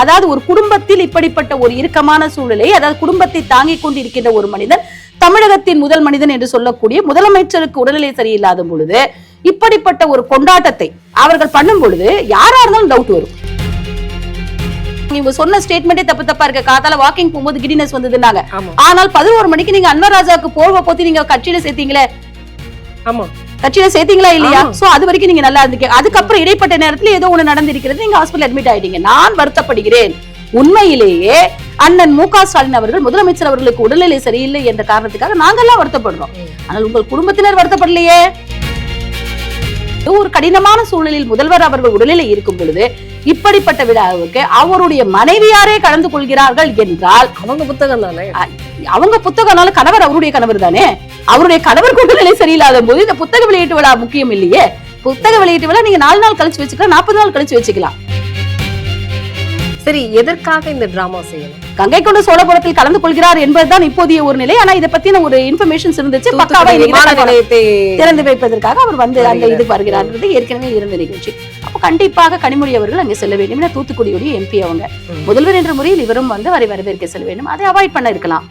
அதாவது ஒரு குடும்பத்தில் இப்படிப்பட்ட ஒரு இறுக்கமான சூழ்நிலை அதாவது குடும்பத்தை தாங்கிக் கொண்டு இருக்கின்ற ஒரு மனிதன் தமிழகத்தின் முதல் மனிதன் என்று சொல்லக்கூடிய முதலமைச்சருக்கு உடல்நிலை சரியில்லாத பொழுது இப்படிப்பட்ட ஒரு கொண்டாட்டத்தை அவர்கள் பண்ணும் பொழுது யாரா இருந்தாலும் டவுட் வரும். இவங்க சொன்ன ஸ்டேட்மெண்டே தப்பு தப்பா இருக்க. காத்தால வாக்கிங் போகும்போது கிடினஸ் வந்ததுன்னாங்க. ஆமா. ஆனால் பதினோரு மணிக்கு நீங்க அன்வர் ராஜாவுக்கு போர்வை போத்தி நீங்க கட்சியில சேர்த்தீங்களே. ஆமா. கட்சியில சேர்த்தீங்களா இல்லையா. சோ அது வரைக்கும் நீங்க நல்லா இருந்தீங்க அதுக்கப்புறம் இடைப்பட்ட நேரத்துல ஏதோ ஒண்ணு நடந்திருக்கிறது. நீங்க ஹாஸ்பிடல் அட்மிட் ஆயிட்டீங்க. நான் வருத்தப்படுகிறேன். உண்மையிலேயே அண்ணன் மு க ஸ்டாலின் அவர்கள் முதலமைச்சர் அவர்களுக்கு உடல்நிலை சரியில்லை என்ற காரணத்துக்காக நாங்கெல்லாம் வருத்தப்படுறோம். ஆனால் உங்கள் குடும்பத்தினர் வருத்தப்படலையே? ஒரு கடினமான சூழலில் முதல்வர் அவர்கள் உடல்நிலை இருக்கும் பொழுது இப்படிப்பட்ட விழாவுக்கு அவருடைய மனைவியாரே கலந்து கொள்கிறார்கள் என்றால் அவங்க புத்தகம் தானே அவங்க புத்தகம்னால கணவர் அவருடைய கணவர் தானே? அவருடைய கணவர் உடல்நிலை சரியில்லாத போது இந்த புத்தக வெளியீட்டு விழா முக்கியம் இல்லையே? புத்தக வெளியீட்டு விழா நீங்க நாலு நாள் கழிச்சு வச்சுக்கலாம் நாற்பது நாள் கழிச்சு வச்சுக்கலாம். சரி எதற்காக இந்த டிராமா செய்யணும்? கங்கை கொண்ட சோழபுரத்தில் கலந்து கொள்கிறார் என்பதுதான் இப்போதைய ஒரு நிலை. ஆனா இதை பத்தின ஒரு இன்ஃபர்மேஷன்ஸ் இருந்துச்சு. பக்காவா திறந்து வைப்பதற்காக அவர் வந்து அந்த. இது வருகிறார்ன்றது ஏற்கனவே இருந்த நிகழ்ச்சி. அப்போ கண்டிப்பாக கனிமொழி அவர்கள் அங்கே செல்ல வேண்டும். ஏன்னா தூத்துக்குடியுடைய எம்பி அவங்க. முதல்வர் என்ற முறையில் இவரும் வந்து அவரை வரவேற்க செல்ல வேண்டும். அதை அவாய்ட் பண்ண இருக்கலாம்.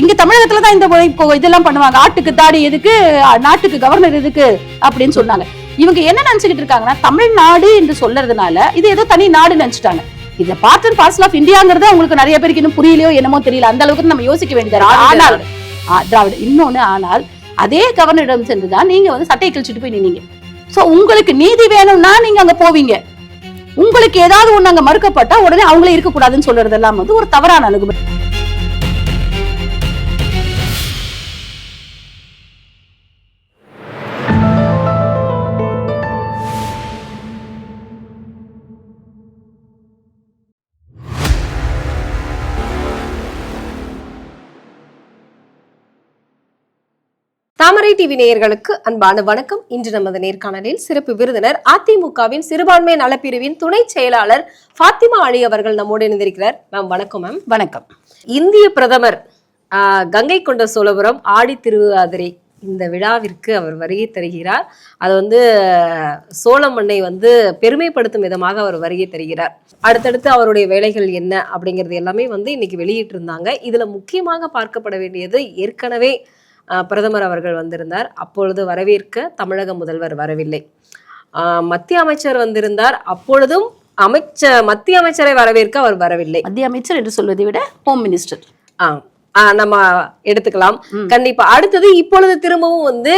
இங்க தமிழகத்துல தான் இந்த இப்போ இதெல்லாம் பண்ணுவாங்க. ஆட்டுக்கு தாடி எதுக்கு நாட்டுக்கு கவர்னர் எதுக்கு அப்படின்னு சொன்னாங்க. இவங்க என்ன நினைச்சுக்கிட்டு இருக்காங்கன்னா தமிழ்நாடு என்று சொல்றதுனால இது ஏதோ தனி நாடு நினைச்சிட்டாங்க. இத பார்ட் அண்ட் பார்சல் ஆஃப் இந்தியாங்கிறது அவங்களுக்கு நிறைய பேருக்கு இன்னும் புரியலையோ என்னமோ தெரியல. அந்த அளவுக்கு நம்ம யோசிக்க வேண்டியது. ஆனால் திராவிட இன்னொன்னு ஆனால் அதே கவர்னரிடம் சென்றுதான் நீங்க வந்து சட்டையை கிழிச்சிட்டு போய் நின்னீங்க. சோ உங்களுக்கு நீதி வேணும்னா நீங்க அங்க போவீங்க. உங்களுக்கு ஏதாவது ஒண்ணு அங்க மறுக்கப்பட்டா உடனே அவங்களே இருக்கக்கூடாதுன்னு சொல்றதெல்லாம் வந்து ஒரு தவறான அணுகுமுறை. தாமரை டிவி நேயர்களுக்கு அன்பான வணக்கம். இன்று நமது நேர்காணலில் சிறப்பு விருந்தினர் அதிமுகவின் சிறுபான்மை நலப்பிரிவின் துணை செயலாளர் ஃபாத்திமா அலி அவர்கள் நம்மோடு இணைந்திருக்கிறார். மேம் வணக்கம் மேம். வணக்கம். இந்திய பிரதமர் கங்கை கொண்ட சோழபுரம் ஆடி திருவாதிரை இந்த விழாவிற்கு அவர் வருகை தருகிறார். அது வந்து சோழ மண்ணை வந்து பெருமைப்படுத்தும் விதமாக அவர் வருகை தருகிறார். அடுத்தடுத்து அவருடைய வேலைகள் என்ன அப்படிங்கிறது எல்லாமே வந்து இன்னைக்கு வெளியிட்டு இருந்தாங்க இதுல முக்கியமாக பார்க்கப்பட வேண்டியது ஏற்கனவே பிரதமர் அவர்கள் வந்திருந்தார். அப்பொழுது வரவேற்க தமிழக முதல்வர் வரவில்லை. ஆஹ், மத்திய அமைச்சர் வந்திருந்தார். அப்பொழுதும் அமைச்ச மத்திய அமைச்சரை வரவேற்க அவர் வரவில்லை. மத்திய அமைச்சர் என்று சொல்வதை விட ஹோம் மினிஸ்டர் ஆ நம்ம எடுத்துக்கலாம். கண்டிப்பா. அடுத்தது இப்பொழுது திரும்பவும் வந்து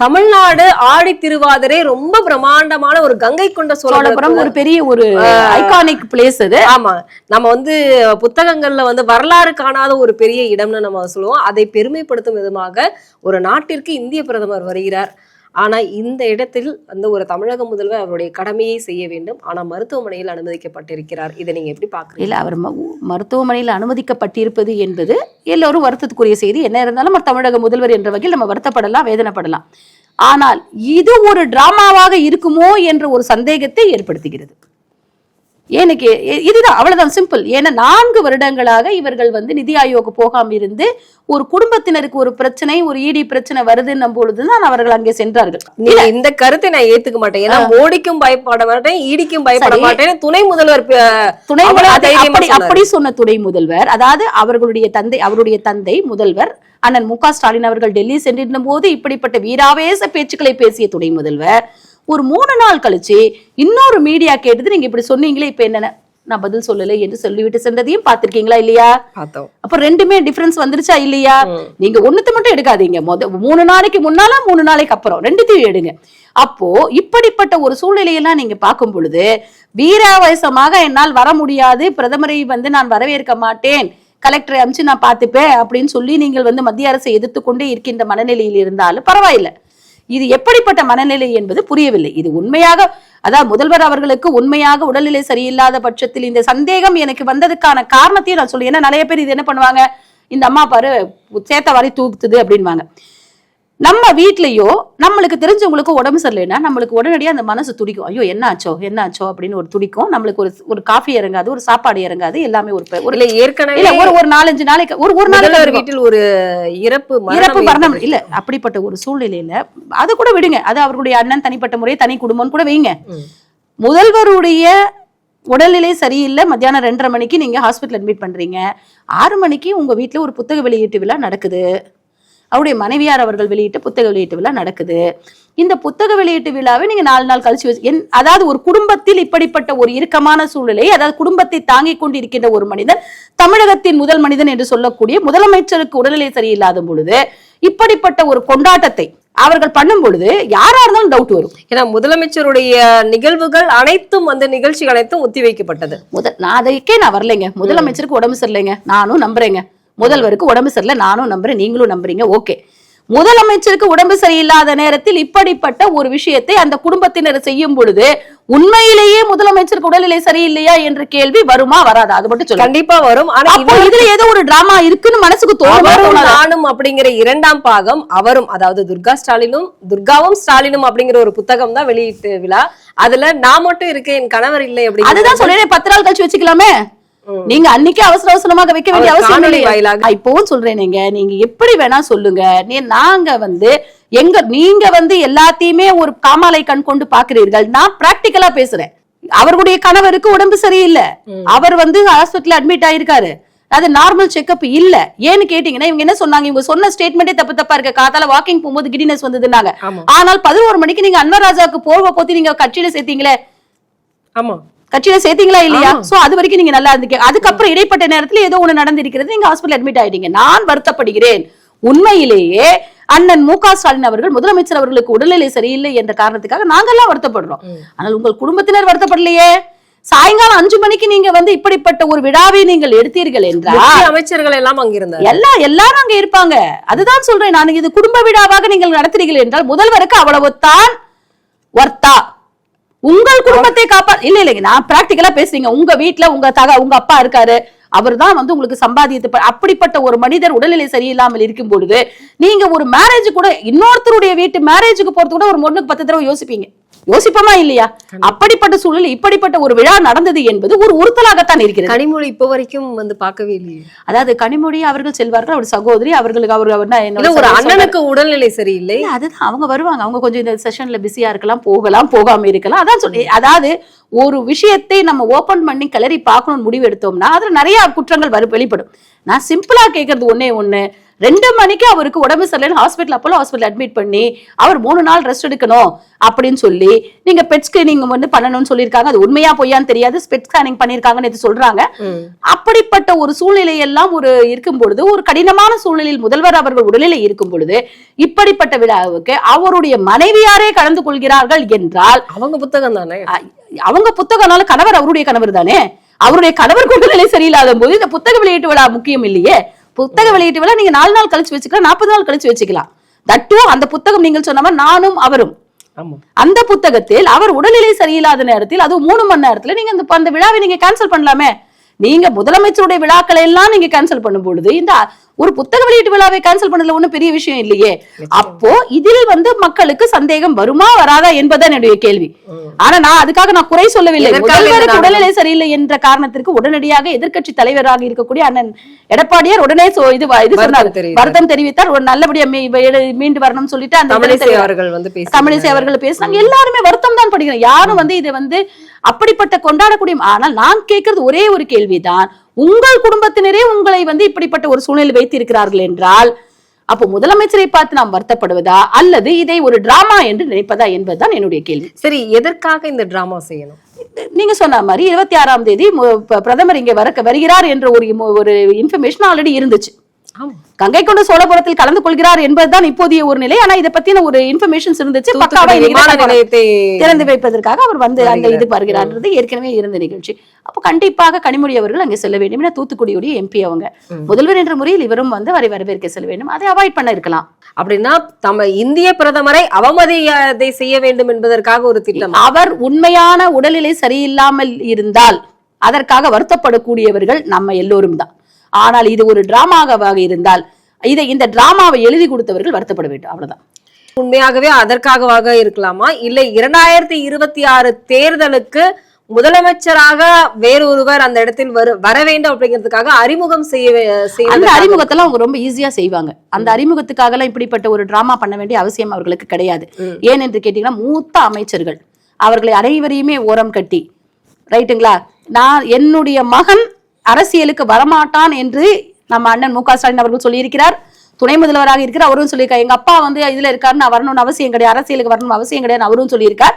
தமிழ்நாடு ஆடி திருவாதிரை ரொம்ப பிரம்மாண்டமான ஒரு கங்கை கொண்ட சோழபுரம் ஒரு பெரிய ஒரு ஐகானிக் பிளேஸ் அது. ஆமா. நம்ம வந்து புத்தகங்கள்ல வந்து வரலாறு காணாத ஒரு பெரிய இடம்னு நம்ம சொல்லுவோம். அதை பெருமைப்படுத்தும் விதமாக ஒரு நாட்டிற்கு இந்திய பிரதமர் வருகிறார். ஆனால் இந்த இடத்தில் வந்து ஒரு தமிழக முதல்வர் அவருடைய கடமையை செய்ய வேண்டும். ஆனால் மருத்துவமனையில் அனுமதிக்கப்பட்டிருக்கிறார். இதை நீங்கள் எப்படி பார்க்குறீங்க இல்லை அவர் ம- மருத்துவமனையில் அனுமதிக்கப்பட்டிருப்பது என்பது எல்லோரும் வருத்தத்துக்குரிய செய்தி. என்ன இருந்தாலும் தமிழக முதல்வர் என்ற வகையில் நம்ம வருத்தப்படலாம் வேதனைப்படலாம். ஆனால் இது ஒரு டிராமாவாக இருக்குமோ என்ற ஒரு சந்தேகத்தை ஏற்படுத்துகிறது. எனக்கு இதுதான் அவ்வளவுதான் சிம்பிள் ஏன்னா நான்கு வருடங்களாக இவர்கள் வந்து நிதி ஆயோக் போகாம இருந்து ஒரு குடும்பத்தினருக்கு ஒரு பிரச்சனை ஒரு ஈடி பிரச்சனை வருதுன்னும் பொழுதுதான் அவர்கள் அங்கே சென்றார்கள். இந்த கருத்தை நான் ஏத்துக்க மாட்டேன். ஏன்னா மோடிக்கும் பயப்பட மாட்டேன் ஈடிக்கும் பயப்பட. மாட்டேன் துணை முதல்வர் துணை அப்படி சொன்ன துணை முதல்வர் அதாவது அவர்களுடைய தந்தை அவருடைய தந்தை முதல்வர் அண்ணன் மு க ஸ்டாலின் அவர்கள் டெல்லி சென்றிருந்த போது இப்படிப்பட்ட வீராவேச பேச்சுக்களை பேசிய துணை முதல்வர் ஒரு மூணு நாள் கழிச்சு இன்னொரு மீடியா கேட்டது நீங்க இப்படி சொன்னீங்களே இப்ப என்னென்ன? நான் பதில் சொல்லலை என்று சொல்லிவிட்டு சென்றதையும் பார்த்திருக்கீங்களா இல்லையா? அப்ப ரெண்டுமே டிஃபரன்ஸ் வந்துருச்சா இல்லையா. நீங்க ஒண்ணுத்த மட்டும் எடுக்காதீங்க. முத மூணு நாளைக்கு முன்னால மூணு நாளைக்கு அப்புறம். ரெண்டுத்தையும் எடுங்க. அப்போ இப்படிப்பட்ட ஒரு சூழ்நிலையெல்லாம் நீங்க பார்க்கும் பொழுது வீராவேசமாக என்னால் வர முடியாது. பிரதமரை வந்து நான் வரவேற்க மாட்டேன். கலெக்டரை அனுப்பிச்சு நான் பார்த்துப்பேன் அப்படின்னு சொல்லி நீங்கள் வந்து மத்திய அரசை எதிர்த்து கொண்டே இருக்கின்ற மனநிலையில் இருந்தாலும் பரவாயில்லை. இது எப்படிப்பட்ட மனநிலை என்பது புரியவில்லை. இது உண்மையாக அதாவது முதல்வர் அவர்களுக்கு உண்மையாக உடல்நிலை சரியில்லாத பட்சத்தில் இந்த சந்தேகம் எனக்கு வந்ததுக்கான காரணத்தையும் நான் சொல்லுவேன் ஏன்னா நிறைய பேர் இது என்ன பண்ணுவாங்க? இந்த அம்மா பாரு சேத்த வாரி தூக்குது அப்படின்வாங்க நம்ம வீட்லயோ நம்மளுக்கு தெரிஞ்சவங்களுக்கு உடம்பு சரியில்லைன்னா நம்மளுக்கு உடனடியாக அந்த மனசு துடிக்கும். ஐயோ என்ன ஆச்சோ என்ன ஆச்சோ அப்படின்னு ஒரு துடிக்கும். நம்மளுக்கு ஒரு ஒரு காஃபி இறங்காது ஒரு சாப்பாடு இறங்காது எல்லாமே ஒரு ஒரு ஏற்கனவே இல்ல ஒரு ஒரு நாலஞ்சு நாளைக்கு ஒரு ஒரு முதல்வர் நாளைக்கு வீட்டில் ஒரு இறப்பு இறப்பு மரணம். இல்ல அப்படிப்பட்ட ஒரு சூழ்நிலையில அது கூட விடுங்க. அது அவர்களுடைய அண்ணன் தனிப்பட்ட முறை தனி குடும்பம்னு கூட வைங்க. முதல்வருடைய உடல்நிலை சரியில்லை. மத்தியானம் ரெண்டரை மணிக்கு நீங்க ஹாஸ்பிட்டல் அட்மிட் பண்றீங்க. ஆறு மணிக்கு உங்க வீட்ல ஒரு புத்தக வெளியீட்டு விழா நடக்குது. அவருடைய மனைவியார் அவர்கள் வெளியிட்ட புத்தக வெளியீட்டு விழா நடக்குது. இந்த புத்தக வெளியீட்டு விழாவை நீங்க நாலு நாள் கழிச்சு வச்சு என் அதாவது ஒரு குடும்பத்தில் இப்படிப்பட்ட ஒரு இறுக்கமான சூழ்நிலை அதாவது குடும்பத்தை தாங்கிக் கொண்டு இருக்கின்ற ஒரு மனிதன் தமிழகத்தின் முதல் மனிதன் என்று சொல்லக்கூடிய முதலமைச்சருக்கு உடல்நிலை சரியில்லாத பொழுது இப்படிப்பட்ட ஒரு கொண்டாட்டத்தை அவர்கள் பண்ணும் பொழுது யாரா இருந்தாலும் டவுட் வரும். ஏன்னா முதலமைச்சருடைய நிகழ்வுகள் அனைத்தும் அந்த நிகழ்ச்சிகள் அனைத்தும் ஒத்தி வைக்கப்பட்டது. முதல் நான் அதுக்கே நான் வரலைங்க. முதலமைச்சருக்கு உடம்பு சரியில்லைங்க. நானும் நம்புறேங்க. முதல்வருக்கு உடம்பு சரியில்லை நானும் நம்புறேன் நீங்களும் நம்புறீங்க ஓகே. முதலமைச்சருக்கு உடம்பு சரியில்லாத நேரத்தில் இப்படிப்பட்ட ஒரு விஷயத்தை அந்த குடும்பத்தினர் செய்யும் பொழுது உண்மையிலேயே முதலமைச்சருக்கு உடல்நிலை சரியில்லையா என்ற கேள்வி வருமா வராதா? அது மட்டும் சொல்லுங்க. கண்டிப்பா வரும். ஆனா இதுல ஏதோ ஒரு டிராமா இருக்குன்னு மனசுக்கு தோணுமா? நானும் அப்படிங்கிற இரண்டாம் பாகம் அவரும் அதாவது துர்கா ஸ்டாலினும் துர்காவும் ஸ்டாலினும் அப்படிங்கிற ஒரு புத்தகம் தான் வெளியிட்டு விழா. அதுல நான் மட்டும் இருக்கேன் என் கணவர் இல்லை அதுதான் அப்படின்னு சொல்றேன் பத்து நாள் கழிச்சு வச்சுக்கலாமே. நீங்க அன்னைக்கே அவசர அவசரமாக வைக்க வேண்டிய அவசியம் இல்லை இப்பவும் சொல்றேன் நீங்க. நீங்க எப்படி வேணா சொல்லுங்க. நீ நாங்க வந்து எங்க நீங்க வந்து எல்லாத்தையுமே ஒரு காமாலை கண் கொண்டு பாக்குறீர்கள் நான் பிராக்டிக்கலா பேசுறேன். அவர்களுடைய கணவருக்கு உடம்பு சரியில்லை. அவர் வந்து ஹாஸ்பிட்டல் அட்மிட் ஆயிருக்காரு. அது நார்மல் செக்அப் இல்ல. ஏன்னு கேட்டீங்கன்னா இவங்க என்ன சொன்னாங்க? இவங்க சொன்ன ஸ்டேட்மெண்டே தப்பு தப்பா இருக்கு. காத்தால வாக்கிங் போகும்போது கிடினஸ் வந்ததுன்னாங்க. ஆமா. ஆனால் பதினோரு மணிக்கு நீங்க அன்வர் ராஜாவுக்கு போர்வை போத்தி நீங்க கட்சியில சேர்த்தீங்களே. ஆமா. கட்சியில சேர்த்தீங்களா இல்லையா. சோ அது வரைக்கும் நீங்க நல்லா இருந்தீங்க அதுக்கப்புறம் இடைப்பட்ட நேரத்துல ஏதோ ஒண்ணு நடந்திருக்கிறது. நீங்க ஹாஸ்பிட்டல் அட்மிட் ஆயிட்டீங்க. நான் வருத்தப்படுகிறேன். உண்மையிலேயே அண்ணன் மு க. ஸ்டாலின் அவர்கள் முதலமைச்சர் அவர்களுக்கு உடல்நிலை சரியில்லை என்ற காரணத்துக்காக நாங்கெல்லாம் வருத்தப்படுறோம். ஆனால் உங்கள் குடும்பத்தினர் வருத்தப்படலையே? சாயங்காலம் அஞ்சு மணிக்கு நீங்க வந்து இப்படிப்பட்ட ஒரு விழாவை நீங்கள் எடுத்தீர்கள் என்றால் அமைச்சர்கள் எல்லாம் அங்கிருந்தார் எல்லா எல்லாரும் அங்க இருப்பாங்க. அதுதான் சொல்றேன். நான் இது குடும்ப விழாவாக நீங்கள் நடத்துறீர்கள் என்றால் முதல்வருக்கு அவ்வளவு தான் வர்த்தா உங்கள் குடும்பத்தை காப்பா இல்ல இல்லைங்க நான் பிராக்டிக்கலா பேசுறீங்க. உங்க வீட்ல உங்க தக உங்க அப்பா இருக்காரு. அவர்தான் வந்து உங்களுக்கு சம்பாதித்து அப்படிப்பட்ட ஒரு மனிதர் உடல்நிலை சரியில்லாமல் இருக்கும் பொழுது நீங்க ஒரு மேரேஜ் கூட இன்னொருத்தருடைய வீட்டு மேரேஜுக்கு போறது கூட ஒரு பொண்ணுக்கு பத்து தடவை யோசிப்பீங்க. யோசிப்போமா இல்லையா? அப்படிப்பட்ட சூழல் இப்படிப்பட்ட ஒரு விழா நடந்தது என்பது ஒரு உறுத்தலாகத்தான் இருக்கிறது. கனிமொழி இப்போ வரைக்கும் வந்து பார்க்கவே இல்லையே. அதாவது கனிமொழி அவர்கள் செல்வார்கள் அவர் சகோதரி அவர்களுக்கு அவர் ஒரு அண்ணனுக்கு உடல்நிலை சரியில்லை. அதுதான். அவங்க வருவாங்க. அவங்க கொஞ்சம் இந்த செஷன்ல பிஸியா இருக்கலாம் போகலாம் போகாம இருக்கலாம். அதான் சொல்லி அதாவது ஒரு விஷயத்தை நம்ம ஓபன் பண்ணி கிளறி பார்க்கணும்னு முடிவு எடுத்தோம்னா அதுல நிறைய குற்றங்கள் வரு வெளிப்படும். நான் சிம்பிளா கேட்கறது ஒண்ணே ஒண்ணு. ரெண்டு மணிக்கு அவருக்கு உடம்பு சரியில்லைன்னு ஹாஸ்பிட்டல் அப்போலோ ஹாஸ்பிட்டல் அட்மிட் பண்ணி அவர் மூணு நாள் ரெஸ்ட் எடுக்கணும் அப்படின்னு சொல்லி நீங்க பெட் ஸ்கிரீனிங் வந்து பண்ணணும்னு சொல்லியிருக்காங்க. அது உண்மையா பொய்யான்னு தெரியாது. பெட் ஸ்கேனிங் பண்ணியிருக்காங்கன்னு இது சொல்றாங்க. அப்படிப்பட்ட ஒரு சூழ்நிலை எல்லாம் ஒரு இருக்கும் பொழுது ஒரு கடினமான சூழ்நிலையில் முதல்வர் அவர்கள் உடல்நிலை இருக்கும் பொழுது இப்படிப்பட்ட விழாவுக்கு அவருடைய மனைவியாரே கலந்து கொள்கிறார்கள் என்றால் அவங்க புத்தகம் தானே? அவங்க புத்தகம்னால கணவர் அவருடைய கணவர் தானே? அவருடைய கணவர் உடல்நிலை சரியில்லாத போது இந்த புத்தக வெளியீட்டு விழா முக்கியம் இல்லையே? புத்தக வெளியீட்டு விழா நீங்க நாலு நாள் கழிச்சு வச்சுக்கலாம் நாற்பது நாள் கழிச்சு வச்சுக்கலாம். தட்டும் அந்த புத்தகம் நீங்கள் சொன்ன மாதிரி நானும் அவரும். அந்த புத்தகத்தில் அவர் உடல்நிலை சரியில்லாத நேரத்தில் அது மூணு மணி நேரத்துல நீங்க அந்த அந்த விழாவை நீங்க கேன்சல் பண்ணலாமே. நீங்க முதலமைச்சருடைய விழாக்களை எல்லாம் நீங்க கேன்சல் பண்ணும் பொழுது இந்த ஒரு புத்தக வெளியீட்டு விழாவை கேன்சல் பண்ணதுல ஒண்ணும் பெரிய விஷயம் இல்லையே. அப்போ இதில் வந்து மக்களுக்கு சந்தேகம் வருமா வராதா என்பதுதான் என்னுடைய கேள்வி. ஆனா நான் அதுக்காக நான் குறை சொல்லவில்லை. முதல்வருக்கு? உடல்நிலை சரியில்லை என்ற காரணத்திற்கு உடனடியாக எதிர்க்கட்சி தலைவராக இருக்கக்கூடிய அண்ணன் எடப்பாடியார் உடனே இது இது வருத்தம் சொன்னார். தெரிவித்தார். வருத்தம் தெரிவித்தார். ஒரு நல்லபடியா மீண்டு வரணும்னு சொல்லிட்டு அந்த தமிழிசை அவர்கள் வந்து பேசி தமிழிசை அவர்கள் பேசினாங்க. எல்லாருமே வருத்தம் தான் படுகிறோம் யாரும் வந்து இதை வந்து அப்படிப்பட்ட கொண்டாடக்கூடிய ஆனால் நான் கேட்கறது ஒரே ஒரு கேள்விதான். உங்கள் குடும்பத்தினரே உங்களை வந்து இப்படிப்பட்ட ஒரு சூழ்நிலை வைத்திருக்கிறார்கள் என்றால் அப்போ முதலமைச்சரை பார்த்து நாம் வருத்தப்படுவதா? அல்லது இதை ஒரு டிராமா என்று நினைப்பதா என்பதுதான் என்னுடைய கேள்வி. சரி எதற்காக இந்த டிராமா செய்யணும்? நீங்க சொன்ன மாதிரி இருபத்தி ஆறாம் தேதி பிரதமர் இங்க வர வருகிறார் என்ற ஒரு ஒரு இன்ஃபர்மேஷன் ஆல்ரெடி இருந்துச்சு. கங்கை கொண்ட சோழபுரத்தில் கலந்து கொள்கிறார் என்பதுதான் இப்போதைய ஒரு நிலை. ஆனா இதை பத்தின ஒரு இன்ஃபர்மேஷன்ஸ் இருந்துச்சு. பக்காவா திறந்து வைப்பதற்காக அவர் வந்து அந்த இது வருகிறார். வருகிறார்ன்றது ஏற்கனவே இருந்த நிகழ்ச்சி. அப்போ கண்டிப்பாக கனிமொழி அவர்கள் அங்கே செல்ல வேண்டும் என தூத்துக்குடியுடைய எம்பி அவங்க. முதல்வர் என்ற முறையில் இவரும் வந்து அவரை வரவேற்க செல்ல வேண்டும். அதை அவாய்ட் பண்ண இருக்கலாம் அப்படின்னா தம இந்திய பிரதமரை அவமதியாதை செய்ய வேண்டும் என்பதற்காக ஒரு திட்டம். அவர் உண்மையான உடல்நிலை சரியில்லாமல் இருந்தால் அதற்காக வருத்தப்படக்கூடியவர்கள் நம்ம எல்லோரும் தான் ஆனால் இது ஒரு டிராமாவாக இருந்தால் இதை இந்த டிராமாவை எழுதி கொடுத்தவர்கள் வருத்தப்பட வேண்டும். அவ்வளவுதான். உண்மையாகவே அதற்காகவாக இருக்கலாமா? இல்லை இரண்டாயிரத்தி இருபத்தி ஆறு தேர்தலுக்கு முதலமைச்சராக வேறொருவர் அந்த இடத்தில் வரு வர வேண்டும் அப்படிங்கிறதுக்காக அறிமுகம் செய்ய அந்த அறிமுகத்தெல்லாம் அவங்க ரொம்ப ஈஸியா செய்வாங்க. அந்த அறிமுகத்துக்காக எல்லாம் இப்படிப்பட்ட ஒரு டிராமா பண்ண வேண்டிய அவசியம் அவர்களுக்கு கிடையாது. ஏன் என்று கேட்டீங்கன்னா மூத்த அமைச்சர்கள் அவர்களை அனைவரையுமே ஓரம் கட்டி ரைட்டுங்களா? நான் என்னுடைய மகன் அரசியலுக்கு வரமாட்டான் என்று நம்ம அண்ணன் மு க ஸ்டாலின் அவர்கள் சொல்லியிருக்கிறார். துணை முதல்வராக இருக்கிறார் அவரும் சொல்லியிருக்கார். எங்க அப்பா வந்து இதுல இருக்காரு நான் வரணும்னு அவசியம் கிடையாது. அரசியலுக்கு வரணும்னு அவசியம் கிடையாது அவரும் சொல்லியிருக்கார்.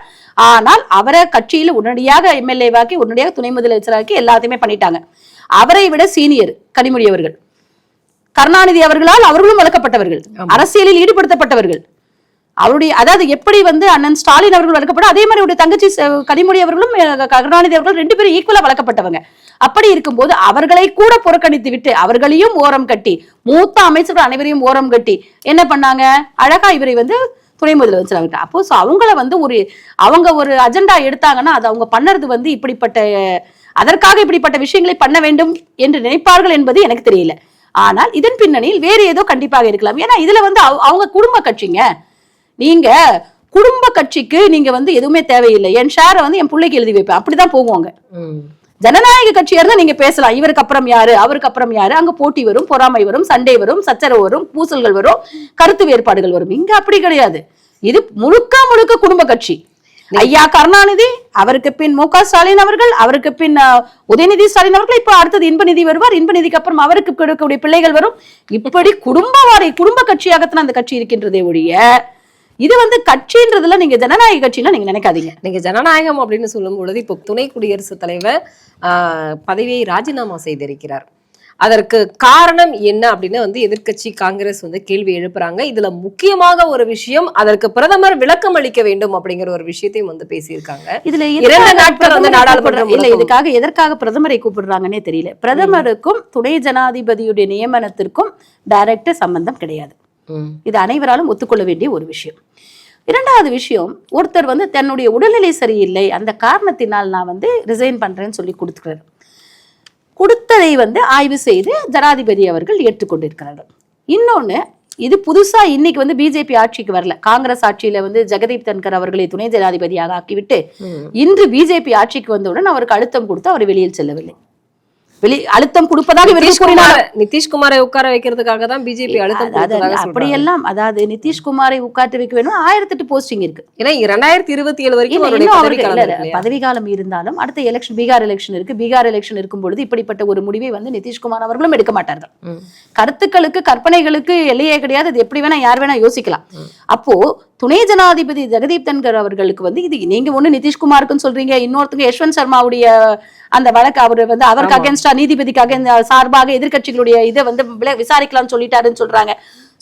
ஆனால் அவரை கட்சியில உடனடியாக எம்எல்ஏவாக்கி உடனடியாக துணை முதலமைச்சராக்கி எல்லாத்தையுமே பண்ணிட்டாங்க. அவரை விட சீனியர் கனிமொழி அவர்கள் கருணாநிதி அவர்களால் அவர்களும் வளர்க்கப்பட்டவர்கள் அரசியலில் ஈடுபடுத்தப்பட்டவர்கள் அவருடைய அதாவது எப்படி வந்து அண்ணன் ஸ்டாலின் அவர்கள் வளர்க்கப்பட அதே மாதிரி அவருடைய தங்கச்சி கனிமொழி அவர்களும் கருணாநிதி அவர்கள் ரெண்டு பேரும் ஈக்குவலா வளர்க்கப்பட்டவங்க. அப்படி இருக்கும்போது அவர்களை கூட புறக்கணித்து விட்டு அவர்களையும் ஓரம் கட்டி மூத்த அமைச்சர்கள் அனைவரையும் ஓரம் கட்டி என்ன பண்ணாங்க? அழகா இவரை வந்து துணை முதலமைச்சர் ஆகிட்டார் அப்போ ஸோ அவங்கள வந்து ஒரு அவங்க ஒரு அஜெண்டா எடுத்தாங்கன்னா அது அவங்க பண்ணறது வந்து இப்படிப்பட்ட அதற்காக இப்படிப்பட்ட விஷயங்களை பண்ண வேண்டும் என்று நினைப்பார்கள் என்பது எனக்கு தெரியல. ஆனால் இதன் பின்னணியில் வேறு ஏதோ கண்டிப்பாக இருக்கலாம். ஏன்னா இதுல வந்து அவங்க குடும்ப கட்சிங்க. நீங்க குடும்ப கட்சிக்கு நீங்க வந்து எதுவுமே தேவையில்லை. என் ஷேரை வந்து என் பிள்ளைக்கு எழுதி வைப்பேன். அப்படிதான் போகுவாங்க. ம். ஜனநாயக கட்சியா இருந்தா நீங்க பேசலாம். இவருக்கு அப்புறம் யாரு? அவருக்கு அப்புறம் யாரு? அங்க போட்டி வரும் பொறாமை வரும் சண்டை வரும் சச்சரவு வரும் பூசல்கள் வரும் கருத்து வேறுபாடுகள் வரும். இங்க அப்படி கிடையாது. இது முழுக்க முழுக்க குடும்ப கட்சி. ஐயா கருணாநிதி அவருக்கு பின் மு க ஸ்டாலின் அவர்கள் அவருக்கு பின் உதயநிதி ஸ்டாலின் அவர்கள் இப்ப அடுத்தது இன்பநிதி வருவார். இன்பநிதிக்கு அப்புறம் அவருக்கு கிடைக்கக்கூடிய பிள்ளைகள் வரும். இப்படி குடும்ப வாரி குடும்ப கட்சியாகத்தான் அந்த கட்சி இருக்கின்றதே ஒழிய இது வந்து கட்சின்றதுல நீங்க ஜனநாயக கட்சின்னு நீங்க நினைக்காதீங்க நீங்க ஜனநாயகம் அப்படின்னு சொல்லும் பொழுது இப்போ துணை குடியரசுத் தலைவர் பதவியை ராஜினாமா செய்திருக்கிறார் அதற்கு காரணம் என்ன அப்படின்னு வந்து எதிர்க்கட்சி காங்கிரஸ் வந்து கேள்வி எழுப்புறாங்க இதுல முக்கியமாக ஒரு விஷயம் அதற்கு பிரதமர் விளக்கம் அளிக்க வேண்டும் அப்படிங்கிற ஒரு விஷயத்தையும் வந்து பேசியிருக்காங்க இதுல இரண்டு நாட்கள் வந்து பிரதமரை நாடாளுமன்ற கூப்பிடுறாங்க? இல்ல. இதுக்காக எதற்காக பிரதமரை கூப்பிடுறாங்கன்னே தெரியல பிரதமருக்கும் துணை ஜனாதிபதியுடைய நியமனத்திற்கும் டைரக்ட் சம்பந்தம் கிடையாது. இது அனைவராலும் ஒத்துக்கொள்ள வேண்டிய ஒரு விஷயம். இரண்டாவது விஷயம் ஒருத்தர் வந்து தன்னுடைய உடல்நிலை சரியில்லை அந்த காரணத்தினால் நான் வந்து ரிசைன் பண்றேன்னு சொல்லி கொடுத்துக்கிறார். கொடுத்ததை வந்து ஆய்வு செய்து ஜனாதிபதி அவர்கள் ஏற்றுக்கொண்டிருக்கிறார்கள். இன்னொன்னு இது புதுசா இன்னைக்கு வந்து பிஜேபி ஆட்சிக்கு வரல. காங்கிரஸ் ஆட்சியில வந்து ஜெகதீப் தன்கர் அவர்களை துணை ஜனாதிபதியாக ஆக்கிவிட்டு. இன்று பிஜேபி ஆட்சிக்கு வந்தவுடன் அவருக்கு அழுத்தம் கொடுத்து அவர் வெளியில் செல்லவில்லை. வெளி அழுத்தம் கொடுப்பதாக கூறினார் நிதிஷ்குமார் உட்கார வைக்கிறதுக்காக தான் பிஜேபி அழுத்தம். அப்படியெல்லாம் அதாவது நிதிஷ்குமாரை உட்காந்து வைக்க வேணும் ஆயிரத்தெட்டு போஸ்டிங் இருக்கு. ஏன்னா இரண்டாயிரத்தி இருபத்தி ஏழு வரைக்கும் பதவி காலம் இருந்தாலும் அடுத்த எலெக்ஷன் பீகார் எலெக்ஷன் இருக்கு. பீகார் எலெக்ஷன் இருக்கும் பொழுது இப்படிப்பட்ட ஒரு முடிவை வந்து நிதிஷ்குமார் அவர்களும் எடுக்க மாட்டார்கள். கருத்துக்களுக்கு கற்பனைகளுக்கு எல்லையே கிடையாது. இது எப்படி வேணா யார் வேணா யோசிக்கலாம். அப்போ துணை ஜனாதிபதி ஜெகதீப் தன்கர் அவர்களுக்கு வந்து இது நீங்க ஒண்ணு நிதிஷ்குமாருக்குன்னு சொல்றீங்க இன்னொருத்தங்க யஷ்வந்த் சர்மாவுடைய அந்த வழக்கு அவர் வந்து அவருக்கு. அகேன்ஸ்டா நீதிபதிக்கு against- சார்பாக எதிர்க்கட்சிகளுடைய இதை வந்து விசாரிக்கலாம்னு சொல்லிட்டாருன்னு சொல்றாங்க.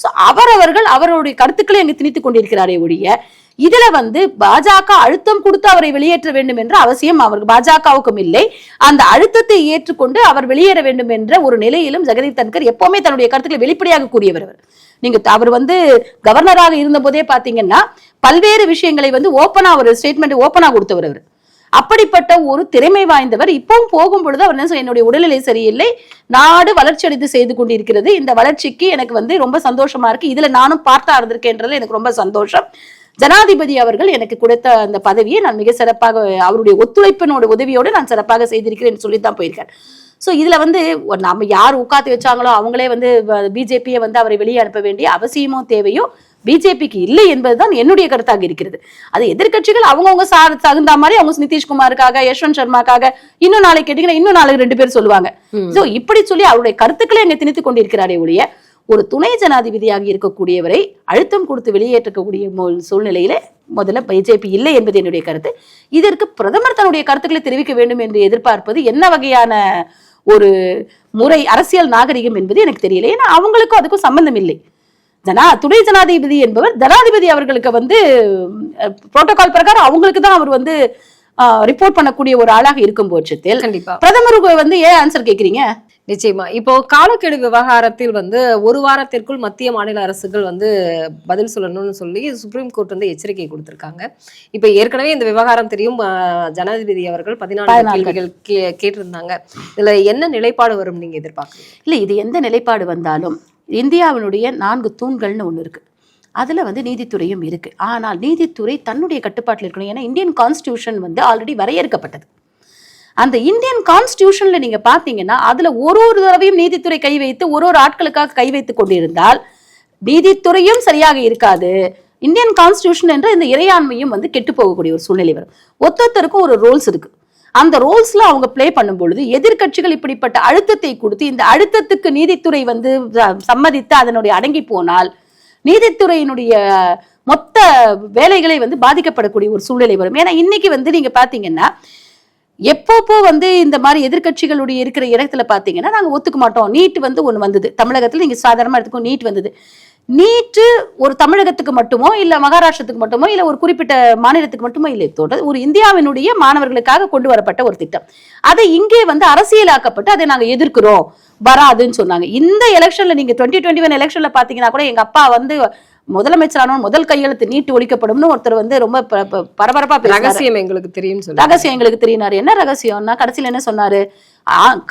சோ அவரவர்கள் அவருடைய கருத்துக்களை அங்கு திணித்துக் கொண்டிருக்கிறாரே ஒழிய இதுல வந்து பாஜக அழுத்தம் கொடுத்து அவரை வெளியேற்ற வேண்டும் என்ற அவசியம் அவருக்கு பாஜகவுக்கும் இல்லை. அந்த அழுத்தத்தை ஏற்றுக்கொண்டு அவர் வெளியேற வேண்டும் என்ற ஒரு நிலையிலும் ஜெகதீப் தன்கர் எப்பவுமே தன்னுடைய கருத்துக்களை வெளிப்படையாக கூறியவர் அவர். நீங்க அவர் வந்து கவர்னராக இருந்த போதே பாத்தீங்கன்னா பல்வேறு விஷயங்களை வந்து ஓப்பனா ஒரு ஸ்டேட்மெண்ட் ஓப்பனா கொடுத்தவர் அவர். அப்படிப்பட்ட ஒரு திறமை வாய்ந்தவர் இப்பவும் போகும் பொழுது அவர் என்ன என்னுடைய உடல்நிலை சரியில்லை நாடு வளர்ச்சி அடைந்து செய்து கொண்டிருக்கிறது. இந்த வளர்ச்சிக்கு எனக்கு வந்து ரொம்ப சந்தோஷமா இருக்கு. இதுல நானும் பார்த்தா இருந்திருக்கேன்றது எனக்கு ரொம்ப சந்தோஷம். ஜனாதிபதி அவர்கள் எனக்கு கொடுத்த அந்த பதவியை நான் மிக சிறப்பாக அவருடைய ஒத்துழைப்பினோட உதவியோடு நான் சிறப்பாக செய்திருக்கிறேன் சொல்லி தான் போயிருக்கேன் ஸோ இதுல வந்து நம்ம யார் உட்காந்து வச்சாங்களோ அவங்களே வந்து பிஜேபியை வந்து அவரை வெளியே அனுப்ப வேண்டிய அவசியமோ தேவையோ பிஜேபிக்கு இல்லை என்பதுதான் என்னுடைய கருத்தாக இருக்கிறது. அது எதிர்க்கட்சிகள் அவங்கவுங்க சார் தகுந்த மாதிரி அவங்க நிதிஷ்குமாருக்காக யஷ்வந்த் சர்மாக்காக இன்னும் நாளைக்கு கேட்டீங்கன்னா இன்னும் நாளைக்கு ரெண்டு பேர் சொல்லுவாங்க. சோ இப்படி சொல்லி அவருடைய கருத்துக்களை அங்க திணித்துக் கொண்டிருக்கிறாரே ஒழிய ஒரு துணை ஜனாதிபதியாக இருக்கக்கூடியவரை அழுத்தம் கொடுத்து வெளியேற்றக்கூடிய சூழ்நிலையில முதல்ல பிஜேபி இல்லை என்பது என்னுடைய கருத்து. இதற்கு பிரதமர் தன்னுடைய கருத்துக்களை தெரிவிக்க வேண்டும் என்று எதிர்பார்ப்பது என்ன வகையான ஒரு முறை அரசியல் நாகரிகம் என்பது எனக்கு தெரியல. ஏன்னா அவங்களுக்கும் அதுக்கும் சம்பந்தம் இல்லை. ஜனா துணை ஜனாதிபதி என்பவர் ஜனாதிபதி அவர்களுக்கு வந்து புரோட்டோகால் பிரகாரம் அவங்களுக்கு தான் அவர் வந்து ரிப்போர்ட் பண்ணக்கூடிய ஒரு ஆளாக இருக்கும் பட்சத்தில். கண்டிப்பா. பிரதமருக்கு வந்து ஏன் ஆன்சர் கேக்குறீங்க? நிச்சயமா. இப்போ காலக்கெடு விவகாரத்தில் வந்து ஒரு வாரத்திற்குள் மத்திய மாநில அரசுகள் வந்து பதில் சொல்லணும்னு சொல்லி சுப்ரீம் கோர்ட் வந்து எச்சரிக்கை கொடுத்திருக்காங்க. இப்போ ஏற்கனவே இந்த விவகாரம் தெரியும் ஜனாதிபதி அவர்கள் பதினாலு கேள்விகள் கே- கேட்டிருந்தாங்க. இதுல என்ன நிலைப்பாடு வரும் நீங்க எதிர்பார்க்குறீங்க? இல்ல இது எந்த நிலைப்பாடு வந்தாலும் இந்தியாவினுடைய நான்கு தூண்கள்னு ஒன்று இருக்குது அதில் வந்து நீதித்துறையும் இருக்குது ஆனால் நீதித்துறை தன்னுடைய கட்டுப்பாட்டில் இருக்கணும். ஏன்னா இந்தியன் கான்ஸ்டியூஷன் வந்து ஆல்ரெடி வரையறுக்கப்பட்டது. அந்த இந்தியன் கான்ஸ்டியூஷனில் நீங்கள் பார்த்தீங்கன்னா அதில் ஒரு ஒரு தடவையும் நீதித்துறை கை வைத்து ஒரு ஒரு ஆட்களுக்காக கை வைத்துக் கொண்டிருந்தால் நீதித்துறையும் சரியாக இருக்காது. இந்தியன் கான்ஸ்டியூஷன் என்ற இந்த இறையாண்மையும் வந்து கெட்டு போகக்கூடிய ஒரு சூழ்நிலை வரும். ஒத்தொத்தருக்கும் ஒரு ரோல்ஸ் இருக்குது அந்த ரோல்ஸ்ல அவங்க ப்ளே பண்ணும் பொழுது எதிர்க்கட்சிகள் இப்படிப்பட்ட அழுத்தத்தை கொடுத்து இந்த அழுத்தத்துக்கு நீதித்துறை வந்து ச- சம்மதித்து அதனுடைய அடங்கி போனால் நீதித்துறையினுடைய மொத்த வேலைகளை வந்து பாதிக்கப்படக்கூடிய ஒரு சூழ்நிலை வரும். ஏன்னா இன்னைக்கு வந்து நீங்க பாத்தீங்கன்னா எப்பப்போ வந்து இந்த மாதிரி எதிர்க்கட்சிகளுடைய இருக்கிற இடத்துல பாத்தீங்கன்னா நாங்க ஒத்துக்க மாட்டோம். நீட் வந்து ஒண்ணு வந்தது. தமிழகத்துல நீங்க சாதாரணமா எடுத்துக்கோ நீட் வந்தது. நீட்டு ஒரு தமிழகத்துக்கு மட்டுமோ இல்ல மகாராஷ்டிரத்துக்கு மட்டுமோ இல்ல ஒரு குறிப்பிட்ட மாநிலத்துக்கு மட்டுமோ இல்லை தொடர் ஒரு இந்தியாவினுடைய மாணவர்களுக்காக கொண்டு வரப்பட்ட ஒரு திட்டம். அதை இங்கே வந்து அரசியலாக்கப்பட்டு அதை நாங்க எதிர்க்கிறோம். வராதுன்னு சொன்னாங்க. இந்த எலெக்ஷன்ல நீங்க டுவெண்ட்டி டுவெண்ட்டி ஒன் எலெக்ஷன்ல பாத்தீங்கன்னா கூட எங்க அப்பா வந்து முதலமைச்சரான முதல் கையெழுத்து நீட்டு ஒழிக்கப்படும்னு ஒருத்தர் வந்து ரொம்ப பரபரப்பா ரகசியம் எங்களுக்கு தெரியும் ரகசியம் எங்களுக்கு தெரியினாரு. என்ன ரகசியம்னா கடைசியில என்ன சொன்னாரு?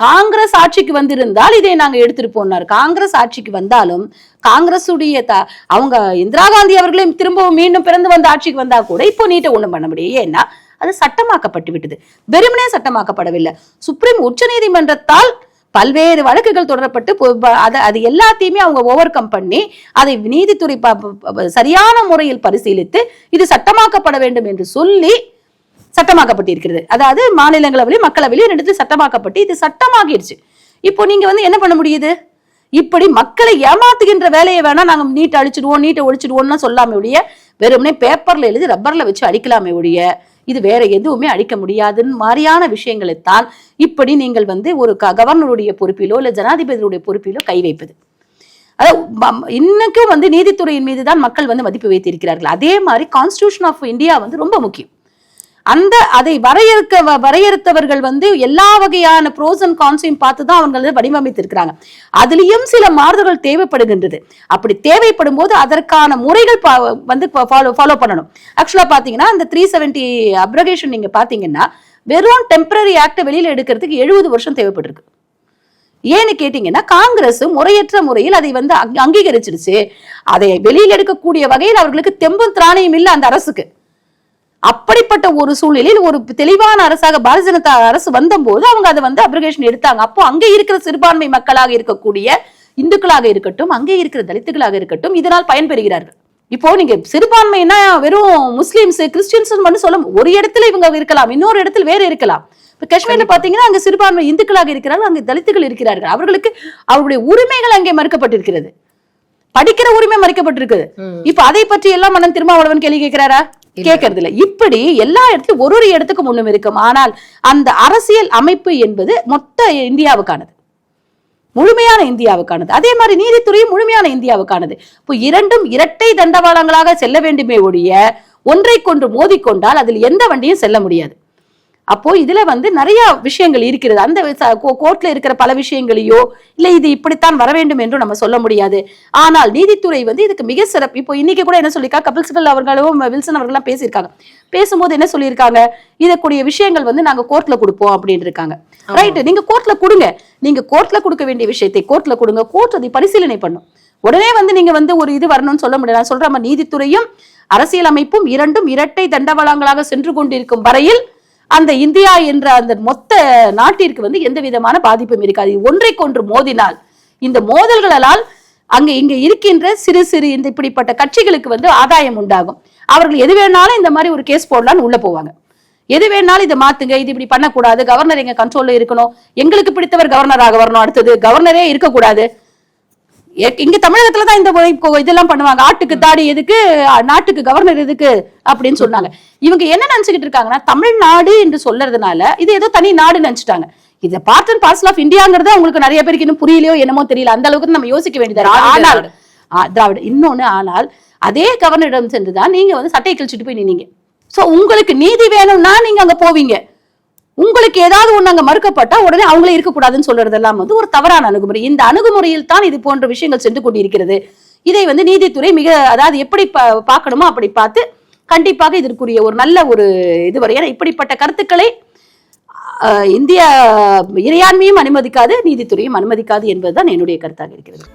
காங்கிரஸ் ஆட்சிக்கு வந்திருந்தால் இதை நாங்கள் எடுத்துட்டு போனார். காங்கிரஸ் ஆட்சிக்கு வந்தாலும் காங்கிரஸுடைய த அவங்க இந்திரா காந்தி அவர்களே திரும்பவும் மீண்டும் பிறந்து வந்த ஆட்சிக்கு வந்தா கூட இப்போ நீட்டை ஒன்றும் பண்ண முடியும் ஏன்னா அது சட்டமாக்கப்பட்டு விட்டது. வெறுமனே சட்டமாக்கப்படவில்லை. சுப்ரீம் உச்சநீதிமன்றத்தால் பல்வேறு வழக்குகள் தொடரப்பட்டு அதை அது எல்லாத்தையுமே அவங்க ஓவர் கம் பண்ணி அதை நீதித்துறை ப- சரியான முறையில் பரிசீலித்து இது சட்டமாக்கப்பட வேண்டும் என்று சொல்லி சட்டமாக்கப்பட்டிருக்கிறது. அதாவது மாநிலங்களவையிலும் மக்களவையிலும் ரெண்டு சட்டமாக்கப்பட்டு இது சட்டமாகிடுச்சு இப்போ நீங்க வந்து என்ன பண்ண முடியுது? இப்படி மக்களை ஏமாத்துகின்ற வேலையை வேணா நாங்க நீட்டை அழிச்சிடுவோம் நீட்டை ஒழிச்சிடுவோம்னு சொல்லாமே ஒழிய வெறுமனே பேப்பர்ல எழுதி ரப்பர்ல வச்சு அடிக்கலாமே ஒழிய இது வேற எதுவுமே அழிக்க முடியாதுன்னு மாதிரியான விஷயங்களைத்தான் இப்படி நீங்கள் வந்து ஒரு க- கவர்னருடைய பொறுப்பிலோ இல்ல ஜனாதிபதியுடைய பொறுப்பிலோ கை வைப்பது. அதாவது இன்னைக்கும் வந்து நீதித்துறையின் மீது தான் மக்கள் வந்து மதிப்பு வைத்திருக்கிறார்கள். அதே மாதிரி கான்ஸ்டியூஷன் ஆஃப் இந்தியா வந்து ரொம்ப முக்கியம். அந்த அதை வரையறுக்க வ- வரையறுத்தவர்கள் வந்து எல்லா வகையான ப்ரோஸ் அண்ட் கான்ஸையும் பார்த்து தான் அவங்க வந்து வடிவமைத்திருக்கிறாங்க. அதுலேயும் சில மாறுதல்கள் தேவைப்படுகின்றது. அப்படி தேவைப்படும் போது அதற்கான முறைகள் வந்து ஃபாலோ ஃபாலோ பண்ணணும். ஆக்சுவலாக பார்த்தீங்கன்னா அந்த த்ரீ செவன்டி அப்ரகேஷன் நீங்கள் பார்த்தீங்கன்னா வெறும் டெம்பரரி ஆக்டை வெளியில் எடுக்கிறதுக்கு எழுபது வருஷம் தேவைப்பட்டிருக்கு. ஏன்னு கேட்டீங்கன்னா காங்கிரஸ் முறையற்ற முறையில் அதை வந்து அங்கீகரிச்சிருச்சு. அதை வெளியில் எடுக்கக்கூடிய வகையில் அவர்களுக்கு தெம்பும் திராணியும் இல்லை அந்த அரசுக்கு. அப்படிப்பட்ட ஒரு சூழ்நிலையில் ஒரு தெளிவான அரசாக பாரதிய ஜனதா அரசு வந்தபோது அவங்க அதை வந்து அப்ரிகேஷன் எடுத்தாங்க. அப்போ அங்கே இருக்கிற சிறுபான்மை மக்களாக இருக்கக்கூடிய இந்துக்களாக இருக்கட்டும் அங்கே இருக்கிற தலித்துகளாக இருக்கட்டும் இதனால் பயன்பெறுகிறார்கள். இப்போ நீங்க சிறுபான்மைனா வெறும் முஸ்லிம்ஸ் கிறிஸ்டியன்ஸ் மட்டும் சொல்ல ஒரு இடத்துல இவங்க இருக்கலாம் இன்னொரு இடத்துல வேற இருக்கலாம். இப்ப காஷ்மீர்ல பாத்தீங்கன்னா அங்க சிறுபான்மை இந்துக்களாக இருக்கிறார்கள் அங்க தலித்துகள் இருக்கிறார்கள். அவர்களுக்கு அவர்களுடைய உரிமைகள் அங்கே மறுக்கப்பட்டிருக்கிறது. படிக்கிற உரிமை மறுக்கப்பட்டிருக்குது. இப்ப அதை பற்றி எல்லாம் மன்னன் திருமாவளவன் கேள்வி கேட்கிறாரா? கேட்கறது இல்லை இப்படி எல்லா இடத்துலயும் ஒரு ஒரு இடத்துக்கு முன்னும் இருக்கும். ஆனால் அந்த அரசியல் அமைப்பு என்பது மொத்த இந்தியாவுக்கானது. முழுமையான இந்தியாவுக்கானது. அதே மாதிரி நீதித்துறையும் முழுமையான இந்தியாவுக்கானது. இப்போ இரண்டும் இரட்டை தண்டவாளங்களாக செல்ல வேண்டுமே ஒழிய கொண்டு மோதிக்கொண்டால் அதில் எந்த வண்டியும் செல்ல முடியாது. அப்போ இதுல வந்து நிறைய விஷயங்கள் இருக்கிறது. அந்த கோர்ட்ல இருக்கிற பல விஷயங்களையோ இல்ல இது இப்படித்தான் வர வேண்டும் என்றும் நம்ம சொல்ல முடியாது. ஆனால் நீதித்துறை வந்து இதுக்கு மிக சிறப்பு இப்போ இன்னைக்கு கூட என்ன சொல்லியிருக்கா? கபில் சிபல் அவர்களும் வில்சன் அவர்களும் பேசியிருக்காங்க. பேசும்போது என்ன சொல்லியிருக்காங்க? இதற்குரிய விஷயங்கள் வந்து நாங்க கோர்ட்ல கொடுப்போம் அப்படின்னு இருக்காங்க. ரைட் நீங்க கோர்ட்ல கொடுங்க. நீங்க கோர்ட்ல கொடுக்க வேண்டிய விஷயத்தை கோர்ட்ல கொடுங்க. கோர்ட் அதை பரிசீலனை பண்ணும். உடனே வந்து நீங்க வந்து ஒரு இது வரணும்னு சொல்ல முடியாது. நான் சொல்ற நீதித்துறையும் அரசியல் அமைப்பும் இரண்டும் இரட்டை தண்டவாளங்களாக சென்று கொண்டிருக்கும் வரையில் அந்த இந்தியா என்ற அந்த மொத்த நாட்டிற்கு வந்து எந்த விதமான பாதிப்பும் இருக்காது. ஒன்றைக்கொன்று மோதினால் இந்த மோதல்களால் அங்க இங்க இருக்கின்ற சிறு சிறு இந்த இப்படிப்பட்ட கட்சிகளுக்கு வந்து ஆதாயம் உண்டாகும். அவர்கள் எது வேணாலும் இந்த மாதிரி ஒரு கேஸ் போடலான்னு உள்ள போவாங்க. எது வேணாலும் இதை மாத்துங்க இது இப்படி பண்ணக்கூடாது கவர்னர் எங்க கண்ட்ரோல்ல இருக்கணும் எங்களுக்கு பிடித்தவர் கவர்னராக வரணும் அடுத்தது கவர்னரே இருக்கக்கூடாது. இங்க தமிழகத்துல தான் இந்த இதெல்லாம் பண்ணுவாங்க. ஆட்டுக்கு தாடி எதுக்கு நாட்டுக்கு கவர்னர் எதுக்கு அப்படின்னு சொன்னாங்க. இவங்க என்ன நினைச்சுக்கிட்டு இருக்காங்கன்னா தமிழ்நாடு என்று சொல்றதுனால இது ஏதோ தனி நாடு நினைச்சிட்டாங்க. இது பார்ட் அண்ட் பார்சல் ஆஃப் இந்தியாங்கிறது அவங்களுக்கு நிறைய பேருக்கு இன்னும் புரியலையோ என்னமோ தெரியல. அந்த அளவுக்கு நம்ம யோசிக்க வேண்டியதா ஆனால் திராவிட இன்னொன்னு ஆனால் அதே கவர்னரிடம் சென்று தான் நீங்க வந்து சட்டையை கிழிச்சிட்டு போய் நின்னீங்க. சோ உங்களுக்கு நீதி வேணும்னா நீங்க அங்க போவீங்க. உங்களுக்கு ஏதாவது ஒன்று அங்கே மறுக்கப்பட்டா உடனே அவங்களே இருக்கக்கூடாதுன்னு சொல்றதெல்லாம் வந்து ஒரு தவறான அணுகுமுறை. இந்த அணுகுமுறையில் தான் இது போன்ற விஷயங்கள் சென்று கொண்டிருக்கிறது. இதை வந்து நீதித்துறை மிக அதாவது எப்படி பா- பார்க்கணுமோ அப்படி பார்த்து கண்டிப்பாக இதற்குரிய ஒரு நல்ல ஒரு இது வரை. ஏன்னா இப்படிப்பட்ட கருத்துக்களை இந்திய இறையாண்மையும் அனுமதிக்காது நீதித்துறையும் அனுமதிக்காது என்பதுதான் என்னுடைய கருத்தாக இருக்கிறது.